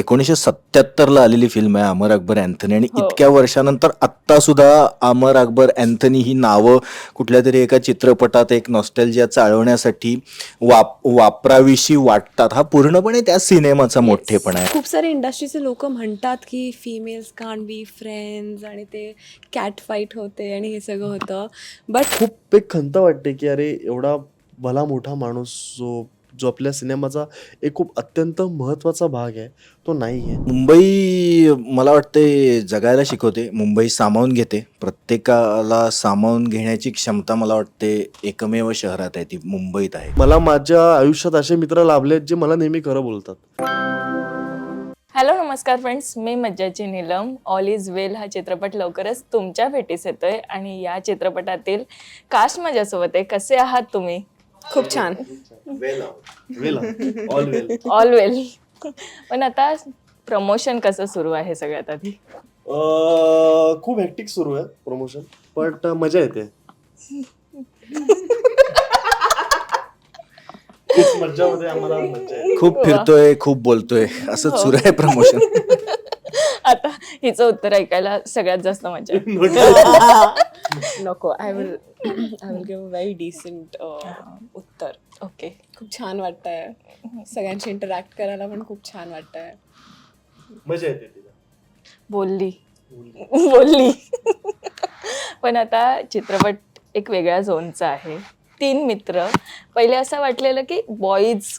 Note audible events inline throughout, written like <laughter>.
एकोणीसशे सत्याहत्तरला आलेली फिल्म आहे अमर अकबर अँथनी आणि हो. इतक्या वर्षानंतर आत्ता सुद्धा अमर अकबर अँथनी ही नावं कुठल्या तरी एका चित्रपटात एक नॉस्टॅल्जिया चालवण्यासाठी वाप वापरावीशी वाटतात. हा पूर्णपणे त्या सिनेमाचा मोठेपणा आहे. खूप सारे इंडस्ट्रीचे लोक म्हणतात की फिमेल्स कान बी फ्रेंड्स आणि ते कॅट फाईट होते आणि हे सगळं होतं. बट खूप एक खंत वाटते की अरे एवढा भला मोठा माणूस जो जो आपल्या सिनेमाचा एक खूप अत्यंत महत्त्वाचा भाग आहे तो नाही आहे. मुंबई मला वाटते जगायला शिकवते. मुंबई सामावून घेते. प्रत्येकाला सामावून घेण्याची क्षमता मला वाटते एकमेव शहरात आहे ती. मुंबईत आहे. मला माझ्या आयुष्यात असे मित्र लाभले आहेत जे मला नेहमी खरं बोलतात. हॅलो नमस्कार फ्रेंड्स. मी मज्जाची नीलम. ऑल इज वेल हा चित्रपट लवकरच तुमच्या भेटीस येतोय आणि या चित्रपटातील कास्ट माझ्यासोबत आहे. कसे आहात तुम्ही? खूप छान. वेल. ऑल वेल. ऑल वेल पण आता प्रमोशन कसं सुरू आहे सगळ्यात आधी? खूप हॅक्टिक सुरू आहे प्रमोशन बट मजा येते. खूप मज्जामध्ये आम्हाला मज्जा येते. खूप फिरतोय खूप बोलतोय. असंच सुरू आहे प्रमोशन. <laughs> आता हिचं उत्तर ऐकायला सगळ्यात जास्त मजा. <laughs> नको. I will I will give very decent उत्तर. ओके खूप छान वाटतंय. सगळ्यांशी इंटरॅक्ट करायला पण खूप छान वाटतंय. मजा येते तिला. बोलली. <laughs> बोलली. पण आता चित्रपट एक वेगळ्या झोनचा आहे. तीन मित्र. पहिले असं वाटलेलं की बॉईज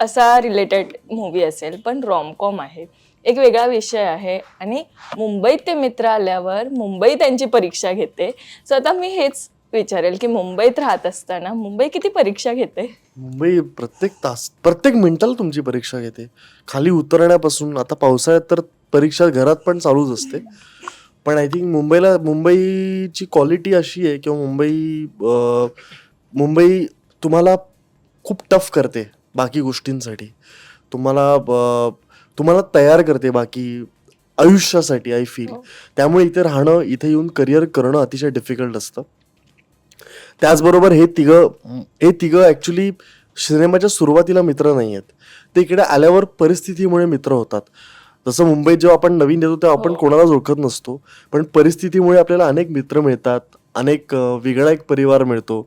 असा रिलेटेड मूवी असेल पण रॉमकॉम आहे. एक वेगळा विषय आहे. आणि मुंबईत ते मित्र आल्यावर मुंबई त्यांची परीक्षा घेते. सो आता मी हेच विचारेल की मुंबईत राहत असताना मुंबई किती परीक्षा घेते? मुंबई प्रत्येक तास प्रत्येक मिनिटाला तुमची परीक्षा घेते. खाली उतरण्यापासून आता पावसाळ्यात तर परीक्षा घरात पण चालूच असते. पण आय थिंक मुंबईला मुंबईची क्वालिटी अशी आहे किंवा मुंबई अं, मुंबई तुम्हाला खूप टफ करते बाकी गोष्टींसाठी. तुम्हाला तुम्हाला तयार करते बाकी आयुष्यासाठी आय फील त्यामुळे इथे राहणं इथे येऊन करिअर करणं अतिशय डिफिकल्ट असतं. त्याचबरोबर हे तिघं हे तिघं ॲक्च्युली सिनेमाच्या सुरुवातीला मित्र नाही आहेत ते इकडे आल्यावर परिस्थितीमुळे मित्र होतात. जसं मुंबईत जेव्हा आपण नवीन येतो तेव्हा आपण कोणालाच ओळखत नसतो. पण परिस्थितीमुळे आपल्याला अनेक मित्र मिळतात अनेक वेगळा एक परिवार मिळतो.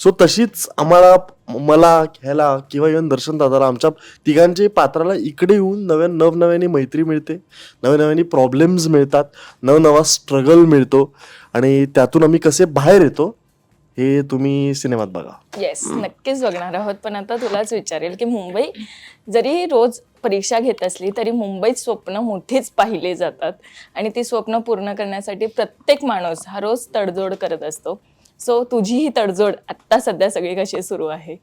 सो तशीच आम्हाला मला ह्याला किंवा इव्हन दर्शन दादाला आमच्या तिघांचे पात्राला इकडे येऊन नव्या नवनव्याने मैत्री मिळते. नवनव्याने प्रॉब्लेम्स मिळतात. नवनवा स्ट्रगल मिळतो. आणि त्यातून आम्ही कसे बाहेर येतो हे तुम्ही सिनेमात बघा. येस नक्कीच बघणार आहोत. पण आता तुलाच विचारेल की मुंबई जरी रोज परीक्षा घेत असली तरी मुंबईत स्वप्न मोठीच पाहिले जातात. आणि ती स्वप्न पूर्ण करण्यासाठी प्रत्येक माणूस हा रोज तडजोड करत असतो. सो तुझी ही तडजोड आत्ता सध्या सगळी कशी सुरू आहे?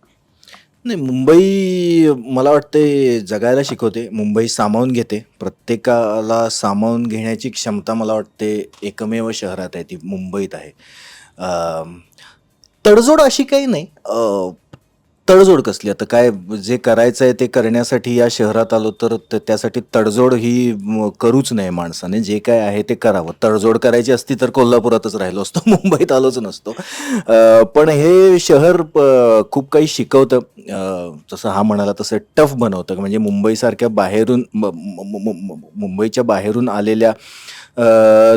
नाही मुंबई मला वाटते जगायला शिकवते. मुंबई सामावून घेते. प्रत्येकाला सामावून घेण्याची क्षमता मला वाटते एकमेव शहरात आहे ती मुंबईत आहे. तडजोड अशी काही नाही. तडजोड कसली? आता काय जे करायचं आहे ते करण्यासाठी या शहरात आलो तर त- त्यासाठी तडजोड ही म, करूच नाही माणसाने. जे काय आहे ते करावं. तडजोड करायची असती तर कोल्हापुरातच राहिलो असतो <laughs> मुंबईत आलोच नसतो. अ, पण हे शहर प- खूप काही शिकवतं. अ, जसं हा म्हणाला तसं टफ बनवतं. म्हणजे मुंबईसारख्या बाहेरून म- म- म- म- मुंबईच्या बाहेरून आलेल्या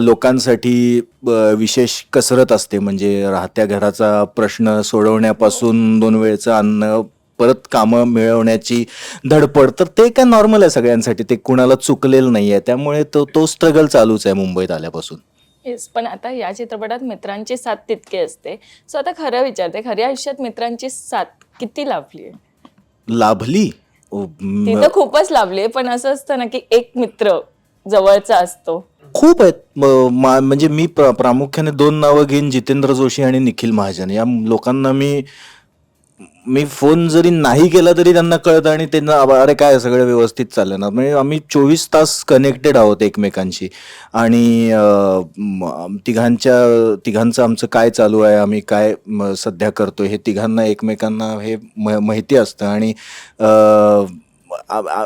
लोकांसाठी विशेष कसरत असते. म्हणजे राहत्या घराचा प्रश्न सोडवण्यापासून दोन वेळचं अन्न परत कामं मिळवण्याची धडपड तर ते काय नॉर्मल आहे सगळ्यांसाठी. ते कुणाला चुकलेलं नाही आहे त्यामुळे तो तो स्ट्रगल चालूच आहे मुंबईत आल्यापासून. येस पण आता या चित्रपटात मित्रांची साथ तितकी असते. सो आता खरं विचारते खऱ्या आयुष्यात मित्रांची साथ किती लाभली आहे? लाभली? ती तर खूपच लाभली आहे पण असं असतं ना की एक मित्र जवळचा असतो. खूप आहेत. म- मा- म्हणजे मी प्रामुख्याने दोन नावं घेईन जितेंद्र जोशी आणि निखिल महाजन. या लोकांना मी मी फोन जरी नाही केला तरी त्यांना कळतं आणि त्यांना अरे काय सगळं व्यवस्थित चाललं ना म्हणजे आम्ही चोवीस तास कनेक्टेड आहोत एकमेकांशी. आणि तिघांच्या तिघांचं आमचं काय चालू आहे आम्ही काय म, सध्या करतो हे तिघांना एकमेकांना हे म- माहिती असतं. आणि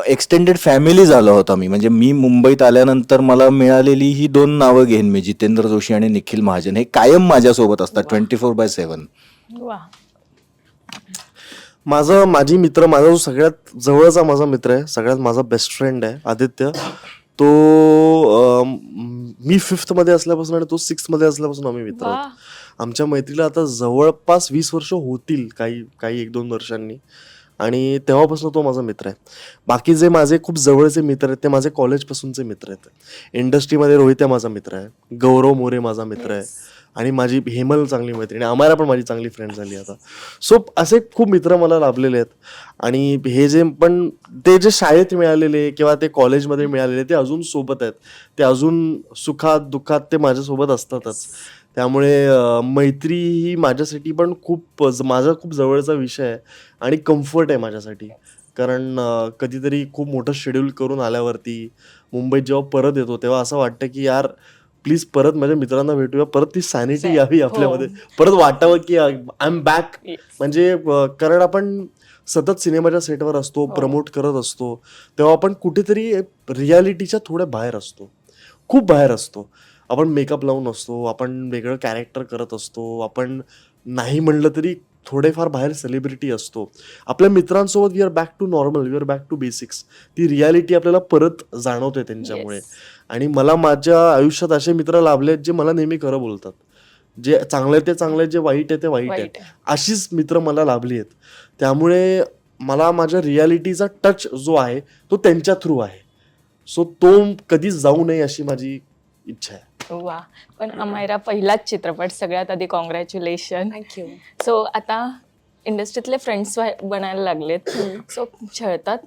एक्सटेंडेड फॅमिली झालो होतो आम्ही म्हणजे मी मुंबईत आल्यानंतर मला मिळालेली ही दोन नावं घेईन मी जितेंद्र जोशी आणि निखिल महाजन. हे कायम माझ्यासोबत असतात ट्वेंटी फोर बाय सेवन वा. माझं माझी मित्र माझा जो सगळ्यात जवळचा माझा मित्र आहे सगळ्यात माझा बेस्ट फ्रेंड आहे आदित्य तो मी फिफ्थमध्ये असल्यापासून आणि तो सिक्स्थमध्ये असल्यापासून आम्ही मित्र आहोत. आमच्या मैत्रीला आता जवळपास वीस वर्ष होतील काही काही एक दोन वर्षांनी. आणि तेव्हापासून तो माझा मित्र आहे. बाकी जे माझे खूप जवळचे मित्र आहेत ते माझे कॉलेजपासूनचे मित्र आहेत. इंडस्ट्रीमध्ये रोहित आहे माझा मित्र आहे. गौरव मोरे माझा मित्र आहे. आणि माझी हेमल चांगली मैत्रीण अमारा पण माझी चांगली फ्रेंड झाली आता. सो असे खूप मित्र मला लाभलेले आहेत. आणि हे जे पण ते जे शाळेत मिळालेले किंवा ते कॉलेजमध्ये मिळालेले ते अजून सोबत आहेत. ते अजून सुखात दुःखात ते माझ्यासोबत असतातच. त्यामुळे मैत्री ही माझ्यासाठी पण खूप माझा खूप जवळचा विषय आहे आणि कम्फर्ट आहे माझ्यासाठी. कारण कधीतरी खूप मोठं शेड्यूल करून आल्यावरती मुंबईत जेव्हा परत येतो तेव्हा असं वाटतं की यार प्लीज परत माझ्या मित्रांना भेटूया परत ती सॅनिटी यावी आपल्यामध्ये. परत वाटावं की आय एम बॅक. म्हणजे कारण आपण सतत सिनेमाच्या सेटवर असतो प्रमोट करत असतो तेव्हा आपण कुठेतरी रियालिटीच्या थोड्या बाहेर असतो. खूप बाहेर असतो. आपण मेकअप लावून असतो आपण वेगळं कॅरेक्टर करत असतो आपण नाही म्हणलं तरी थोडेफार बाहेर सेलिब्रिटी असतो. आपल्या मित्रांसोबत we are back to normal we are back to basics ती रियालिटी आपल्याला परत जाणवते त्यांच्यामुळे. आणि मला माझ्या आयुष्यात असे मित्र लाभले आहेत जे मला नेहमी खरं बोलतात. जे चांगले ते चांगले जे वाईट आहे ते वाईट आहे. अशीच मित्र मला लाभली आहेत. त्यामुळे मला माझ्या रियालिटीचा टच जो आहे तो त्यांच्या थ्रू आहे. सो तो कधीच जाऊ नये अशी माझी इच्छा आहे. वा. पण अमायरा पहिलाच चित्रपट सगळ्यात आधी कॉंग्रॅच्युलेशन थँक्यू सो आता इंडस्ट्रीतले फ्रेंड्स बनायला लागलेत. सो छळतात?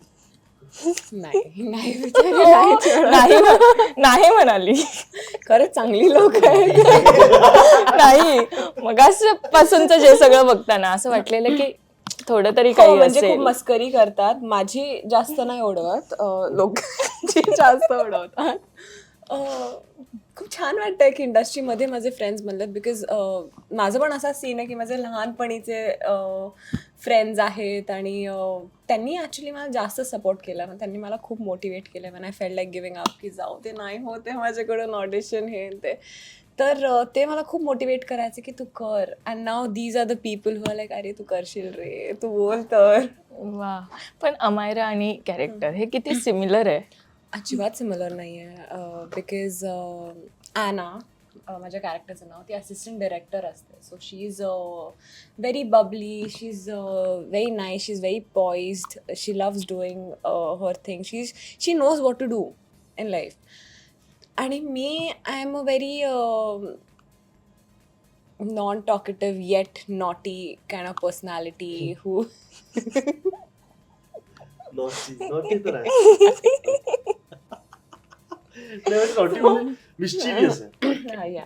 नाही नाही बिचारे, <laughs> नाही छळत. नाही नाही म्हणाली. खरंच चांगली लोक आहेत. नाही. मग पासूनच जे सगळं बघताना असं वाटलेलं की थोडं तरी हो, काही म्हणजे खूप असेल मस्करी करतात. माझी जास्त नाही ओढवत. लोकांची जास्त ओढवतात. खूप छान वाटतंय की इंडस्ट्रीमध्ये माझे फ्रेंड्स बनलेत बिकॉज माझं पण असा सीन आहे की माझे लहानपणीचे फ्रेंड्स आहेत आणि त्यांनी ॲक्च्युली मला जास्त सपोर्ट केला. मग त्यांनी मला खूप मोटिवेट केलं. मन I feel like giving up की जाऊ ते नाही होते माझ्याकडून ऑडिशन हे ते. तर ते मला खूप मोटिवेट करायचे की तू कर. And now these are the people who like अरे तू करशील रे. तू बोल तर. वा. पण अमायरा आणि कॅरेक्टर हे किती सिमिलर आहे. अजिबात सिमिलर नाही आहे बिकॉज ॲना माझ्या कॅरेक्टरचं नाव ती असिस्टंट डिरेक्टर असते. So she is very bubbly she is very nice she is very poised she loves doing her thing she is she knows what to do in life आणि मी I am a very non talkative yet naughty kind of आहे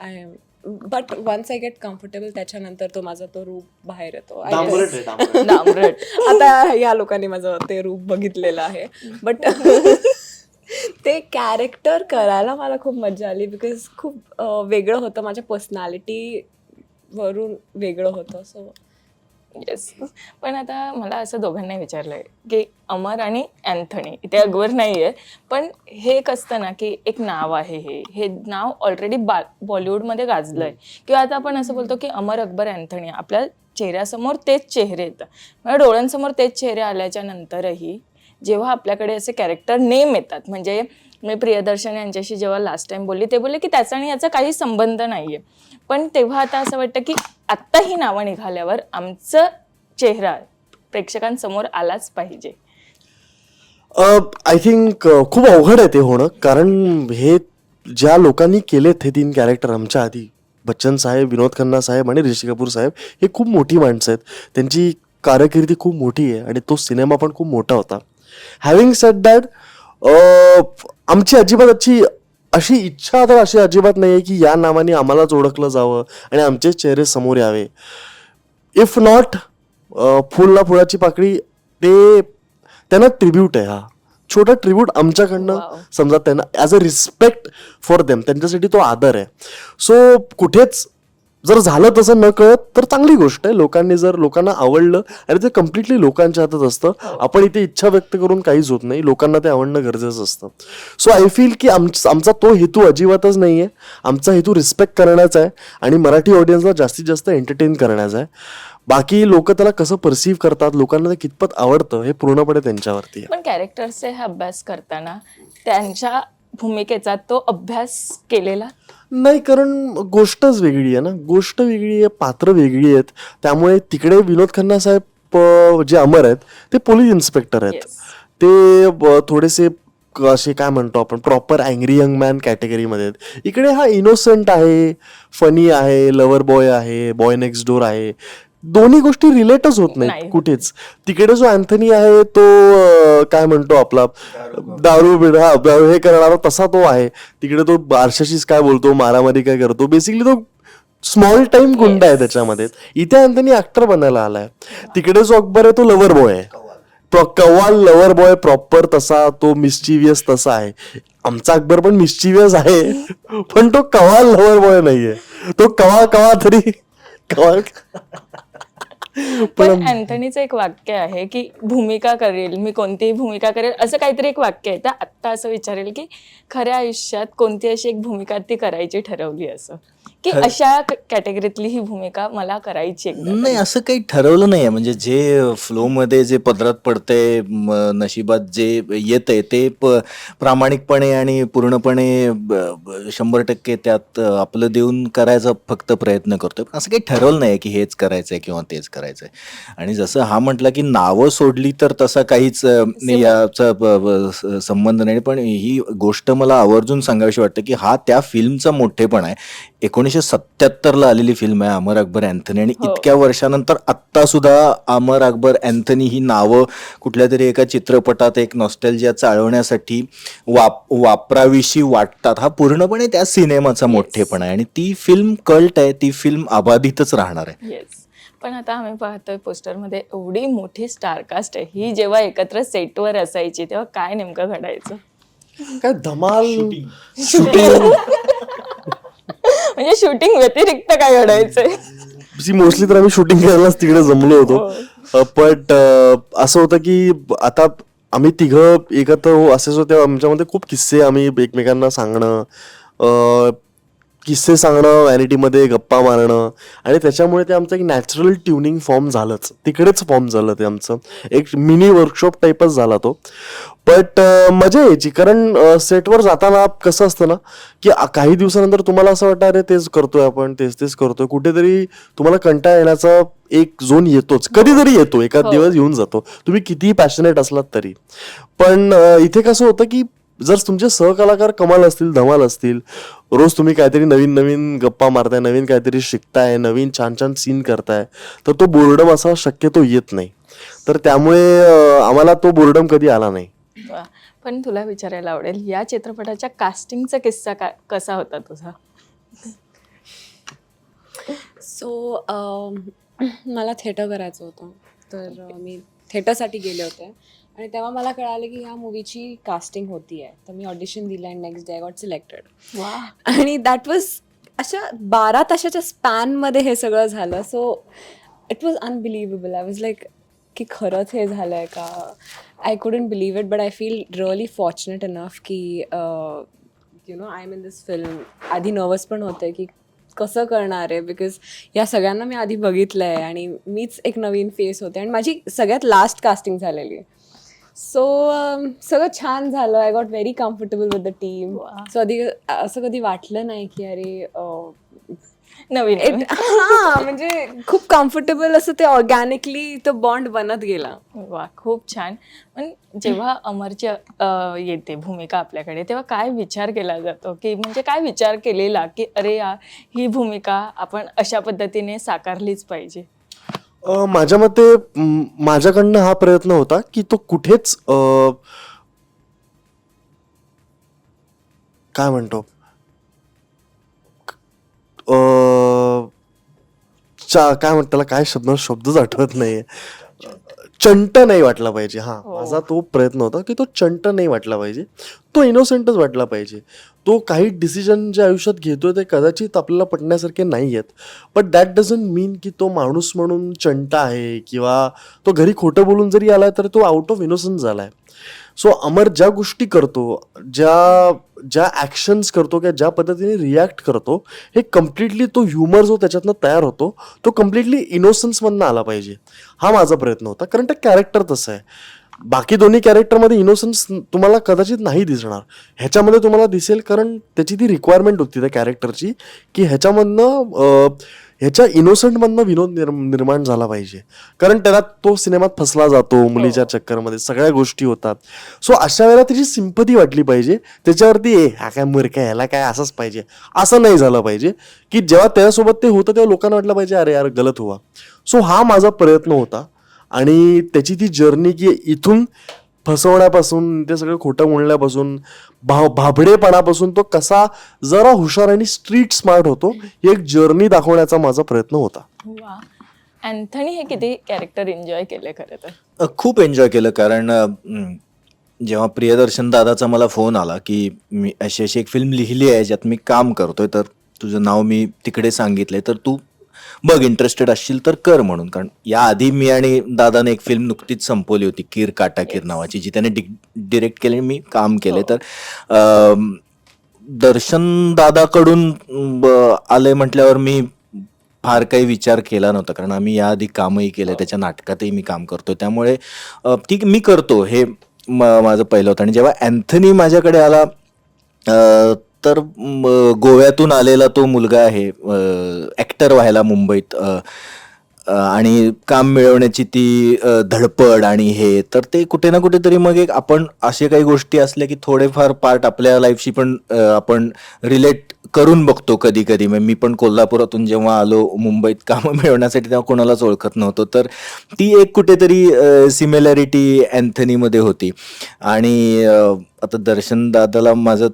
I am but once I get comfortable त्याच्यानंतर तो माझा तो रूप बाहेर येतो आता या लोकांनी माझं ते रूप बघितलेलं आहे. बट <laughs> ते कॅरेक्टर करायला मला खूप मजा आली बिकॉज खूप वेगळं होतं. माझ्या पर्सनॅलिटी वरून वेगळं होतं. सो येस पण आता मला असं दोघांनाही विचारलंय की अमर आणि अँथनी इथे अकबर आहे पण हे एक असतं ना की एक नाव आहे हे. हे नाव ऑलरेडी बा बॉलिवूडमध्ये गाजलंय. किंवा आता आपण असं बोलतो की अमर अकबर अँथनी आपल्या चेहऱ्यासमोर तेच चेहरे येतात. म्हणजे डोळ्यांसमोर तेच चेहरे आल्याच्या नंतरही जेव्हा आपल्याकडे असे कॅरेक्टर नेम येतात म्हणजे मी प्रियदर्शन यांच्याशी जेव्हा लास्ट टाइम बोलली ते बोलले की त्याचा आणि याचा काही संबंध नाहीये. पण तेव्हा आता असं वाटतं की आत्ता ही नावं निघाल्यावर आमचं चेहरा प्रेक्षकांसमोर आलाच पाहिजे. आय थिंक खूप अवघड आहे ते होणं. कारण हे ज्या लोकांनी केलेत हे तीन कॅरेक्टर आमच्या आधी बच्चन साहेब विनोद खन्ना साहेब आणि ऋषी कपूर साहेब हे खूप मोठी माणसं आहेत. त्यांची कारकिर्दी खूप मोठी आहे आणि तो सिनेमा पण खूप मोठा होता. हॅव्हिंग सेट दॅट आमची अजिबात अशी अशी इच्छा तर अशी अजिबात नाही आहे की या नावाने आम्हालाच ओळखलं जावं आणि आमचे चेहरे समोर यावे. इफ नॉट फुल ना फुलाची पाकळी ते त्यांना ट्रिब्यूट आहे हा. छोटा ट्रिब्यूट आमच्याकडनं Wow. समजा त्यांना as a respect for them त्यांच्यासाठी तो आदर आहे. सो कुठेच जर झालं तसं न कळत तर चांगली गोष्ट आहे. लोकांनी जर लोकांना आवडलं आणि ते कम्प्लिटली लोकांच्या हातात असतं. आपण इथे इच्छा व्यक्त करून काहीच होत नाही. लोकांना ते आवडणं गरजेचं असतं. सो आय फील की आम आमचा तो हेतू अजिबातच नाही आहे आमचा हेतू रिस्पेक्ट करण्याचा आहे आणि मराठी ऑडियन्सला जास्तीत जास्त एंटरटेन करण्याचा आहे. बाकी लोक त्याला कसं परसिव्ह करतात लोकांना ते कितपत आवडतं हे पूर्णपणे त्यांच्यावरती पण कॅरेक्टर्सचे हा अभ्यास करताना त्यांच्या भूमिकेचा तो अभ्यास केलेला? नाही कारण गोष्टच वेगळी आहे ना. गोष्ट वेगळी आहे पात्र वेगळी आहेत. त्यामुळे तिकडे विनोद खन्ना साहेब जे अमर आहेत ते पोलीस इन्स्पेक्टर आहेत. Yes. ते थोडेसे असे काय म्हणतो आपण प्रॉपर अँग्री यंग मॅन कॅटेगरीमध्ये आहेत. इकडे हा इनोसंट आहे फनी आहे लवर बॉय आहे बॉय नेक्स्ट डोर आहे. दोन्ही गोष्टी रिलेटच होत नाही नाही. होत. कुठेच. तिकडे जो अँथनी आहे तो काय म्हणतो आपला? दारू बिड हा दारू हे करणारा तसा तो आहे. तिकडे तो बारशाशीच काय बोलतो मारामारी काय करतो. बेसिकली तो स्मॉल टाइम गुंड आहे त्याच्यामध्ये. इथे अँथनी ऍक्टर बनायला आलाय. तिकडे जो अकबर आहे तो लवर बॉय आहे. कव्वाल लवर बॉय प्रॉपर तसा तो मिस्चिवियस तसा आहे. आमचा अकबर पण मिस्चिवियस आहे. पण तो कव्वाल लवर बॉय नाहीये. तो कवा कवा तरी कवा पण अँथनीचं एक वाक्य आहे की भूमिका करेल मी कोणतीही भूमिका करेल असं काहीतरी एक वाक्य आहे. तर आत्ता असं विचारेल की खऱ्या आयुष्यात कोणती अशी एक भूमिका ती करायची ठरवली असं? की अशा कॅटेगरीतली ही भूमिका मला करायची नाही असं काही ठरवलं नाही म्हणजे जे फ्लोमध्ये जे पदरात पडतंय म, नशिबात जे येतंय ते प प्रामाणिकपणे आणि पूर्णपणे शंभर टक्के त्यात आपलं देऊन करायचा फक्त प्रयत्न करतोय. असं काही ठरवलं नाही की हेच करायचंय किंवा तेच करायचंय. आणि जसं हा म्हटला की नावं सोडली तर तसा काहीच याचा संबंध नाही. पण ही गोष्ट मला आवर्जून सांगावीशी वाटतं की हा त्या फिल्मचा मोठेपण आहे. एकोणीसशे सत्याहत्तरला आलेली फिल्म आहे अमर अकबर अँथनी आणि हो. इतक्या वर्षानंतर आत्ता सुद्धा अमर अकबर अँथनी ही नावं कुठल्या तरी एका चित्रपटात एक नॉस्टॅल्जिया चालवण्यासाठी वाप वापरावीशी वाटतात. हा पूर्णपणे त्या सिनेमाचा मोठेपण आहे आणि ती फिल्म कल्ट आहे ती फिल्म अबाधितच राहणार आहे. येस पण आता आम्ही पाहतोय पोस्टरमध्ये एवढी मोठी स्टारकास्ट आहे. ही जेव्हा एकत्र सेटवर असायची तेव्हा काय नेमकं घडायचं? काय धमाल? शूटिंग <laughs> म्हणजे शूटिंग व्यतिरिक्त काय घडायचंय? मोस्टली तर आम्ही शूटिंग करायलाच तिकडे जमलो होतो. बट असं होतं की आता आम्ही तिघं एकत्र हो असेच होते आमच्यामध्ये खूप किस्से आम्ही एकमेकांना सांगणं किस्से सांगणं व्हॅनिटीमध्ये गप्पा मारणं. आणि त्याच्यामुळे ते आमचं एक नॅचरल ट्युनिंग फॉर्म झालंच. तिकडेच फॉर्म झालं ते आमचं. एक मिनी वर्कशॉप टाईपच झाला तो. बट मजा यायची. कारण सेटवर जाताना कसं असतं ना की काही दिवसानंतर तुम्हाला असं वाटतं अरे तेच करतोय आपण तेच तेच करतोय. कुठेतरी तुम्हाला कंटाळा येण्याचा एक झोन येतोच. कधीतरी येतो एखाद दिवस येऊन जातो. तुम्ही कितीही पॅशनेट असलात तरी. पण इथे कसं होतं की जर तुमचे सहकलाकार कमाल असतील धमाल असतील रोज तुम्ही काहीतरी नवीन नवीन गप्पा मारताय नवीन काहीतरी शिकताय नवीन छान छान सीन करताय तर तो बोर्डम असा शक्यतो येत नाही. तर त्यामुळे अ, आम्हाला तो बोर्डम कधी आला नाही. वा. पण तुला विचारायला आवडेल या चित्रपटाच्या कास्टिंगचा किस्सा काय कसा होता तुझा? सो मला थिएटर करायचं होतं तर अं, मी थिएटरसाठी गेले होते. आणि तेव्हा मला कळालं की ह्या मूवीची कास्टिंग होती आहे तर मी ऑडिशन दिलं आणि नेक्स्ट डे गॉट सिलेक्टेड आणि दॅट वॉज अशा बारा तासाच्या स्पॅनमध्ये हे सगळं झालं. So it was unbelievable I was like की खरंच हे झालं आहे का? I couldn't believe it but I feel really fortunate enough की you know I am in this film आधी नर्वस पण होते की कसं करणार आहे? बिकॉज या सगळ्यांना मी आधी बघितलं आहे आणि मीच एक नवीन फेस होते. आणि माझी सगळ्यात लास्ट कास्टिंग झालेली आहे. सो सगळं छान झालं. I got very comfortable with the team. So आधी असं कधी वाटलं नाही की अरे नवीन <laughs> हा म्हणजे खूप कम्फर्टेबल असं ते ऑर्गॅनिकली तो बॉन्ड बनत गेला. वा खूप छान. पण जेव्हा अमरची अ, येते भूमिका आपल्याकडे तेव्हा काय विचार केला जातो? की म्हणजे काय विचार केलेला की अरे या ही भूमिका आपण अशा पद्धतीने साकारलीच पाहिजे? माझ्या मते माझ्याकडनं हा प्रयत्न होता की तो कुठेच काय म्हणतो? चा काय म्हणतो त्याला काय शब्द शब्दच आठवत नाहीये. चंट नाही वाटला पाहिजे. हा माझा तो प्रयत्न होता की तो चंट नाही वाटला पाहिजे. तो इनोसेंटच वाटला पाहिजे. तो काही डिसिजन जे आयुष्यात घेतोय ते कदाचित आपल्याला पटण्यासारखे नाही आहेत बट दॅट डझंट मीन की तो माणूस म्हणून चंट आहे किंवा तो घरी खोटं बोलून जरी आलाय तर तो आउट ऑफ इनोसन्स झालाय. सो अमर ज्या गोष्टी करतो ज्या ज्या ॲक्शन्स करतो किंवा ज्या पद्धतीने रिॲक्ट करतो हे कम्प्लिटली तो ह्युमर जो त्याच्यातनं तयार होतो तो कम्प्लिटली इनोसन्समधनं आला पाहिजे. हा माझा प्रयत्न होता. कारण ते कॅरेक्टर तसं आहे. बाकी दोन्ही कॅरेक्टरमध्ये इनोसन्स तुम्हाला कदाचित नाही दिसणार. ह्याच्यामध्ये तुम्हाला दिसेल कारण त्याची ती रिक्वायरमेंट होती त्या कॅरेक्टरची की ह्याच्यामधनं ह्याच्या इनोसंटमधनं विनोद निर निर्माण झाला पाहिजे. कारण त्याला तो सिनेमात फसला जातो मुलीच्या चक्करमध्ये सगळ्या गोष्टी होतात. सो अशा वेळेला त्याची सिंपती वाटली पाहिजे. त्याच्यावरती ए हा काय मूर्ख आहे ह्याला काय असंच पाहिजे. असं नाही झालं पाहिजे. की जेव्हा त्याच्यासोबत ते होतं तेव्हा लोकांना वाटलं पाहिजे अरे यार गलत हुआ. सो हा माझा प्रयत्न होता. आणि त्याची ती जर्नी की इथून फसवण्यापासून ते सगळं खोटं बोलण्यापासून भाव भाबडेपणापासून तो कसा जरा हुशार आणि स्ट्रीट स्मार्ट होतो ही एक जर्नी दाखवण्याचा माझा प्रयत्न होता. वा. अँथनी हे किती कॅरेक्टर एन्जॉय केले खरं तर? अ, खूप एन्जॉय केलं कारण जेव्हा प्रियदर्शन दादाचा मला फोन आला की मी अशी अशी एक फिल्म लिहिली आहे ज्यात मी काम करतोय तर तुझं नाव मी तिकडे सांगितलंय तर तू बघ इंटरेस्टेड असशील तर कर म्हणून. कारण याआधी मी आणि दादाने एक फिल्म नुकतीच संपवली होती कीर काटा कीर नावाची जी त्याने डिरेक्ट केली मी काम केले. तर अम, दर्शन दादाकडून आले म्हटल्यावर मी फार काही विचार केला नव्हता. कारण आम्ही याआधी कामही केलं त्याच्या नाटकातही मी काम करतो त्यामुळे ठीक मी करतो. हे म- माझं पहिलं होतं. आणि जेव्हा अँथनी माझ्याकडे आला तर गोव्यातून आलेला तो मुलगा आहे ॲक्टर व्हायला मुंबईत. आणि काम मिळवण्याची ती धडपड आणि हे तर ते कुठे ना कुठेतरी मग एक आपण अशा काही गोष्टी असल्या की थोडेफार पार्ट आपल्या लाईफशी पण आपण रिलेट करून बघतो कधी कधी मग मी पण कोल्हापुरातून जेव्हा आलो मुंबईत कामं <laughs> मिळवण्यासाठी तेव्हा कोणालाच ओळखत नव्हतो. तर ती एक कुठेतरी सिमिलॅरिटी अँथनीमध्ये होती. आणि आता दर्शन दादाला माझं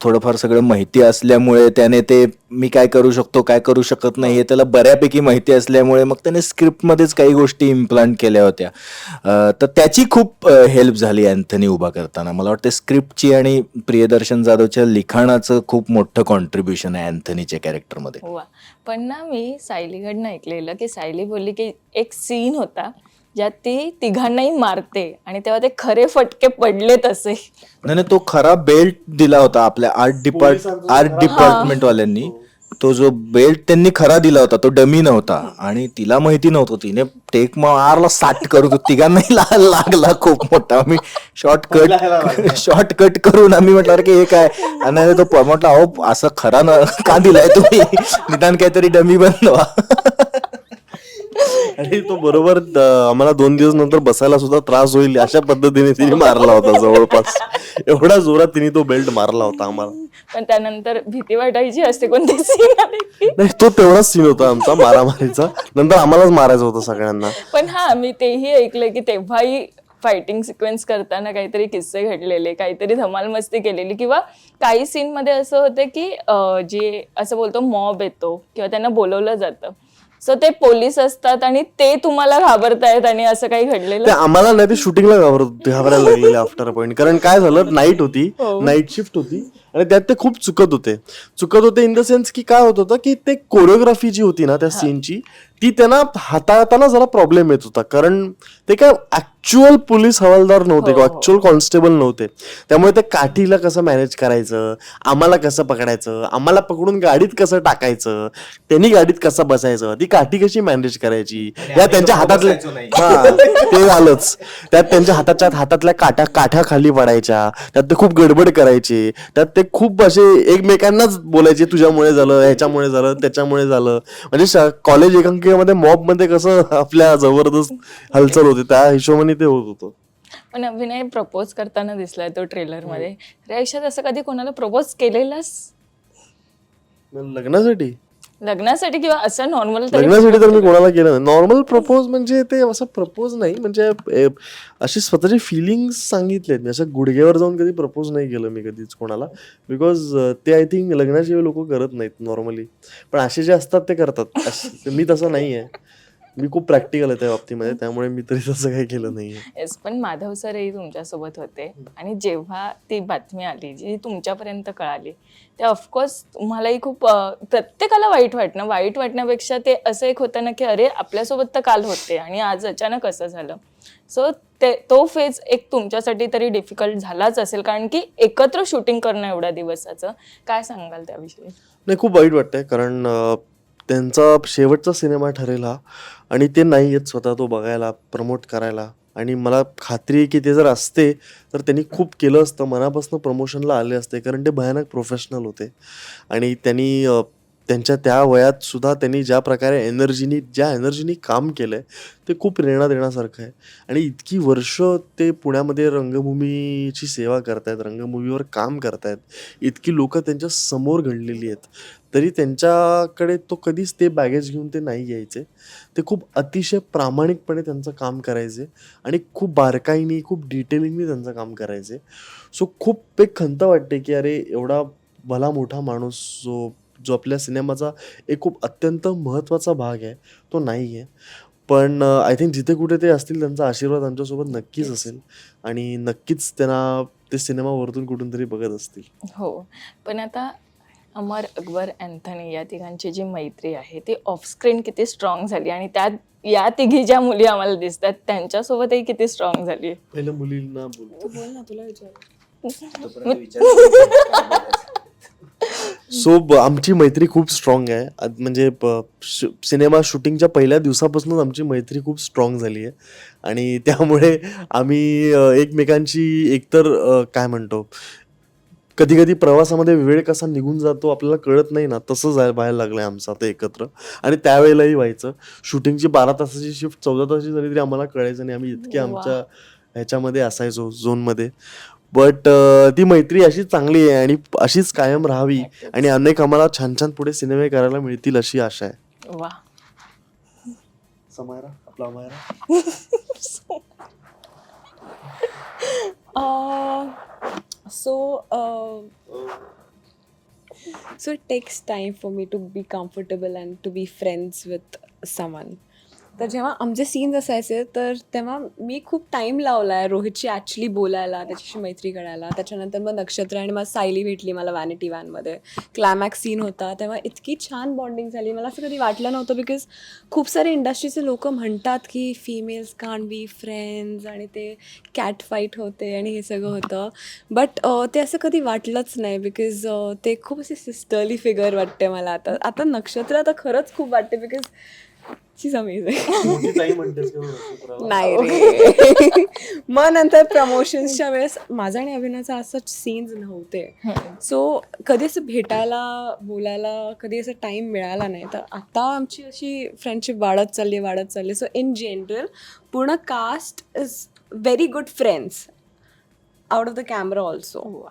थोडंफार सगळं माहिती असल्यामुळे त्याने ते मी काय करू शकतो काय करू शकत नाही हे त्याला बऱ्यापैकी माहिती असल्यामुळे मग त्याने स्क्रिप्टमध्येच काही गोष्टी इम्प्लांट केल्या होत्या. तर त्याची खूप हेल्प झाली अँथनी उभा करताना. मला वाटतं स्क्रिप्टची आणि प्रियदर्शन जाधवच्या लिखाणाचं खूप मोठं कॉन्ट्रीब्युशन आहे अँथनीच्या कॅरेक्टरमध्ये हो. पण ना मी सायलीकडनं ऐकलेलं की सायली बोलली की एक सीन होता ज्यात ती तिघांनाही मारते आणि तेव्हा ते खरे फटके पडले तसे. नाही नाही, तो खरा बेल्ट दिला होता आपल्या आर्ट डिपार्ट आर्ट डिपार्टमेंट वाल्यांनी तो जो बेल्ट त्यांनी खरा दिला होता तो डमी नव्हता. आणि तिला माहिती नव्हतं तिने टेक मारला साठ करू तिघांनाही ला- लागला खूप मोठा. आम्ही शॉर्ट कट शॉर्ट कट करून आम्ही म्हटलं अरे की हे काय? आणि तो प- म्हटलं अहो असं खरा न का दिलाय तुम्ही? निदान काहीतरी डमी बनवा. आणि तो बरोबर आम्हाला दोन दिवस नंतर बसायला सुद्धा त्रास होईल. अशा पद्धतीने तिने मारला होता जवळपास. एवढा जोरात तिने तो बेल्ट मारला होता आम्हाला. पण त्यानंतर भीती वाटायची असते कोणते सीन आले की. नाही तो तेवढाच सीन होता आमचा मारामारीचा. नंतर आम्हालाच मारायचं होतं सगळ्यांना. पण हा मी तेही ऐकलंय की तेव्हाही फायटिंग सिक्वेन्स करताना काहीतरी किस्से घडलेले काहीतरी धमाल मस्ती केलेली किंवा काही सीन मध्ये असं होतं की अं, जे असं बोलतो मॉब येतो किंवा त्यांना बोलवलं जातं. सो ते पोलीस असतात आणि ते तुम्हाला घाबरतायत आणि असं काही ते घडलेलं आम्हाला नाही ते शूटिंगला घाबरत घाबरायला लागलेले आफ्टर पॉईंट कारण काय झालं नाईट होती नाईट शिफ्ट होती आणि त्यात ते खूप चुकत होते. चुकत होते इन द सेन्स की काय होत होतं की ते कोरिओग्राफी जी होती ना त्या सीनची ती त्यांना हाताळताना जरा प्रॉब्लेम येत होता. कारण ते काय ऍक्च्युअल पोलीस हवालदार नव्हते किंवा ऍक्च्युअल कॉन्स्टेबल नव्हते. त्यामुळे ते काठीला कसं मॅनेज करायचं आम्हाला कसं पकडायचं आम्हाला पकडून गाडीत कसं टाकायचं त्यांनी गाडीत कसं बसायचं ती काठी कशी मॅनेज करायची? या त्यांच्या हातातल्या हा ते झालंच. त्यात त्यांच्या हाताच्या हातातल्या काठ्या काठ्या खाली पडायच्या. त्यात ते खूप गडबड करायचे. त्यात ते खूप असे एकमेकांनाच बोलायचे तुझ्यामुळे झालं ह्याच्यामुळे झालं त्याच्यामुळे झालं. म्हणजे कॉलेज एकांकिकेमध्ये मॉबमध्ये कसं आपल्या जबरदस्त हालचाल होते त्या हिशोबाने ते होत होतं. पण अभिनय प्रपोज करताना दिसलाय तो ट्रेलरमध्ये. रे आयुष्यात असं कधी कोणाला प्रपोज केलेलास? लग्नासाठी? लग्नासाठी किंवा असं नॉर्मल लग्नासाठी तर मी कोणाला केलं नाही. नॉर्मल प्रपोज म्हणजे ते असं प्रपोज नाही. म्हणजे ए, अशी स्वतःचे फिलिंग्स सांगितलेत मी असं गुडघ्यावर जाऊन कधी प्रपोज नाही केलं मी कधीच कोणाला. बिकॉज ते आय थिंक लग्नाशिवाय लोक करत नाहीत नॉर्मली पण असे जे असतात ते करतात. मी तसं नाही आहे मी खूप प्रॅक्टिकल आहे त्या बाबतीमध्ये त्यामुळे मी तरी तसं काही केलं नाहीये. येस पण माधव सरही तुमच्यासोबत होते. आणि जेव्हा ती बातमी आली जी तुमच्यापर्यंत कळाली ते ऑफकोर्स तुम्हालाही खूप प्रत्येकाला वाईट वाटणं वाईट वाटण्यापेक्षा ते असं एक होतं ना की अरे आपल्यासोबत तर काल होते आणि आज अचानक असं झालं. सो ते तो फेज एक तुमच्यासाठी तरी डिफिकल्ट झालाच असेल कारण की एकत्र शूटिंग करणं एवढ्या दिवसाचं. काय सांगाल त्याविषयी? नाही खूप वाईट वाटतंय कारण त्यांचा शेवटचा सिनेमा ठरेल हा आणि ते नाही आहेत स्वतः तो बघायला प्रमोट करायला. आणि मला खात्री आहे की ते जर असते तर त्यांनी खूप केलं असतं. मनापासून प्रमोशनला आले असते कारण ते भयानक प्रोफेशनल होते. आणि त्यांनी त्यांच्या त्या वयात सुद्धा त्यांनी ज्या प्रकारे एनर्जीनी ज्या एनर्जीनी काम केलं आहे ते खूप प्रेरणा देण्यासारखं आहे. आणि इतकी वर्ष ते पुण्यामध्ये रंगभूमीची सेवा करतायत रंगभूमीवर काम करतायत. इतकी लोक त्यांच्यासमोर घडलेली आहेत. तरी त्यांच्याकडे तो कधीच ते बॅगेज घेऊन ते नाही यायचे. ते खूप अतिशय प्रामाणिकपणे त्यांचं काम करायचे. आणि खूप बारकाईने खूप डिटेलिंगनी त्यांचं काम करायचे. सो खूप एक खंत वाटते की अरे एवढा भला मोठा माणूस जो जो आपल्या सिनेमाचा एक खूप अत्यंत महत्त्वाचा भाग आहे तो नाही आहे. पण आय थिंक जिथे कुठे ते असतील त्यांचा आशीर्वाद आमच्यासोबत नक्कीच असेल. आणि नक्कीच त्यांना ते सिनेमा वरतून कुठून तरी बघत असतील. हो. पण आता अमर अकबर अँथनी या तिघांची जी मैत्री आहे ती ऑफस्क्रीन किती स्ट्रॉंग झाली आणि त्यात या तिघी ज्या मुली आम्हाला दिसतात त्यांच्यासोबतही किती स्ट्रॉंग झाली. पहिल्या मुलींना बोल. ना तुला विचार. <laughs> सो आमची मैत्री खूप स्ट्रॉंग आहे. म्हणजे सिनेमा शूटिंगच्या पहिल्या दिवसापासूनच आमची मैत्री खूप स्ट्रॉंग झाली आहे. आणि त्यामुळे आम्ही एकमेकांची एकतर काय म्हणतो कधी कधी प्रवासामध्ये वेळ कसा निघून जातो आपल्याला कळत नाही ना तसं जाय व्हायला लागलंय आमचं आता एकत्र. आणि त्यावेळेलाही व्हायचं. शूटिंगची बारा तासाची शिफ्ट चौदा तासाची झाली तरी आम्हाला कळायचं नाही. आम्ही इतके. आमच्या ह्याच्यामध्ये असायचो झोनमध्ये. बट ती मैत्री अशी चांगली आहे आणि अशीच कायम राहावी आणि अनेक आम्हाला छान छान पुढे सिनेमे करायला मिळतील अशी आशा आहे. वा. समायरा आपला Amayra <laughs> Uh, so uh, so it takes time for me to be comfortable and to be friends with someone. तर जेव्हा आमचे सीन्स असायचे तर तेव्हा मी खूप टाईम लावला आहे रोहितशी ॲक्च्युली बोलायला त्याच्याशी मैत्री करायला. त्याच्यानंतर मग नक्षत्र आणि मग सायली भेटली मला वॅनिटी वॅनमध्ये क्लायमॅक्स सीन होता. तेव्हा इतकी छान बॉन्डिंग झाली. मला असं कधी वाटलं नव्हतं बिकॉज खूप सारे इंडस्ट्रीचे लोक म्हणतात की फिमेल्स कान बी फ्रेंड्स आणि ते कॅट फाईट होते आणि हे सगळं होतं. बट ते असं कधी वाटलंच नाही बिकॉज ते खूप असे सिस्टरली फिगर वाटते मला आता. आता नक्षत्र आता खरंच खूप वाटते बिकॉज <laughs> नाही रे. <laughs> मग नंतर प्रमोशन्सच्या वेळेस माझा आणि अभिनयाचा असं सीन्स नव्हते. सो कधी असं भेटायला बोलायला कधी असं टाईम मिळाला नाही. तर आता आमची अशी फ्रेंडशिप वाढत चालली वाढत चालली. सो इन जनरल पूर्ण cast is very good friends out of the camera also वा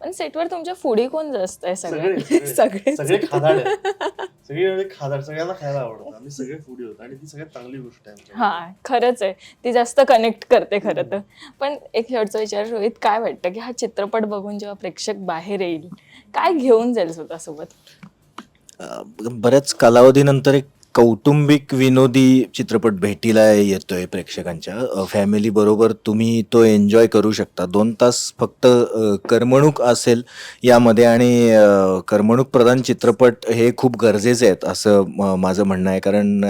पण सेटवर तुमच्या फुडी कोण जास्त आहे सगळ्यात सगळे सगळे. खादाड. आहेत. सगळे खादाड. सगळ्यांना खायला आवडतं. <laughs> आम्ही सगळे फुडी होतो आणि ती सगळ्यात चांगली गोष्ट आहे हा खरंच आहे. ती जास्त कनेक्ट करते खरं तर. पण एक शेवटचा विचार रोहित काय वाटतं की हा चित्रपट बघून जेव्हा प्रेक्षक बाहेर येईल काय घेऊन जाईल स्वतःसोबत? बऱ्याच कालावधीनंतर एक कौटुंबिक विनोदी चित्रपट भेटीला येतोय प्रेक्षकांच्या. फॅमिली बरोबर तुम्ही तो एन्जॉय करू शकता. दोन तास फक्त करमणूक असेल यामध्ये आणि करमणूक प्रधान चित्रपट हे खूप गरजेचे आहेत असं म- माझं म्हणणं आहे. कारण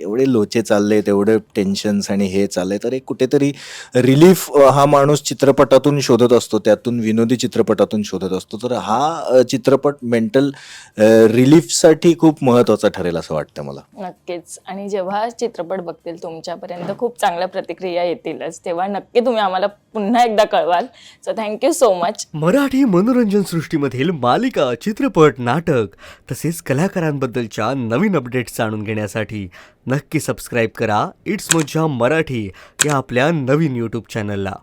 एवढे लोचे चालले तेवढे टेन्शन्स आणि हे चालले तर एक कुठेतरी रिलीफ हा माणूस चित्रपटातून शोधत असतो त्यातून विनोदी चित्रपटातून शोधत असतो. तर हा चित्रपट मेंटल रिलीफसाठी खूप महत्त्वाचा ठरेल असं वाटतं. मला. नक्कीच. आणि जेव्हा चित्रपट बघतील तुमच्यापर्यंत खूप चांगल्या प्रतिक्रिया येतीलच तेव्हा नक्की तुम्ही आम्हाला पुन्हा एकदा कळवाल. So thank you so much Marathi मनोरंजन सृष्टीमधील मालिका चित्रपट नाटक तसेच कलाकारांबद्दलच्या नवीन अपडेट्स जाणून घेण्यासाठी नक्की सबस्क्राईब करा. इट्स मज्जा मराठी या आपल्या नवीन यूट्यूब चॅनलला